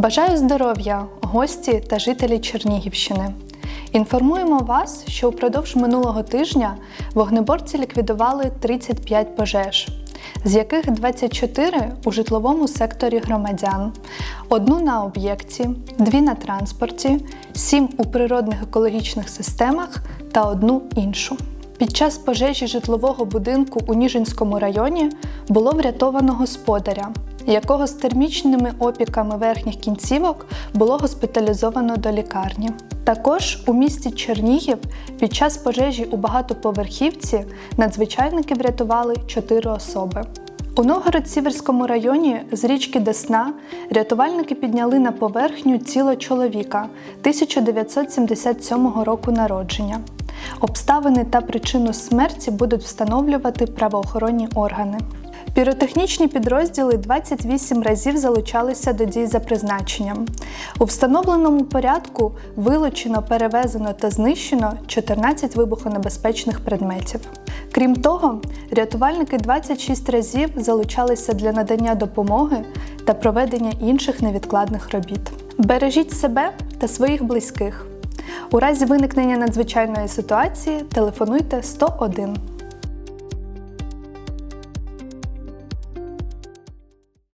Бажаю здоров'я, гості та жителі Чернігівщини. Інформуємо вас, що упродовж минулого тижня вогнеборці ліквідували 35 пожеж, з яких 24 у житловому секторі громадян, одну на об'єкті, дві на транспорті, сім у природних екологічних системах та одну іншу. Під час пожежі житлового будинку у Ніжинському районі було врятовано господаря, якого з термічними опіками верхніх кінцівок було госпіталізовано до лікарні. Також у місті Чернігів під час пожежі у багатоповерхівці надзвичайники врятували 4 особи. У Новгород-Сіверському районі з річки Десна рятувальники підняли на поверхню тіло чоловіка 1977 року народження. Обставини та причину смерті будуть встановлювати правоохоронні органи. Піротехнічні підрозділи 28 разів залучалися до дій за призначенням. У встановленому порядку вилучено, перевезено та знищено 14 вибухонебезпечних предметів. Крім того, рятувальники 26 разів залучалися для надання допомоги та проведення інших невідкладних робіт. Бережіть себе та своїх близьких. У разі виникнення надзвичайної ситуації телефонуйте 101.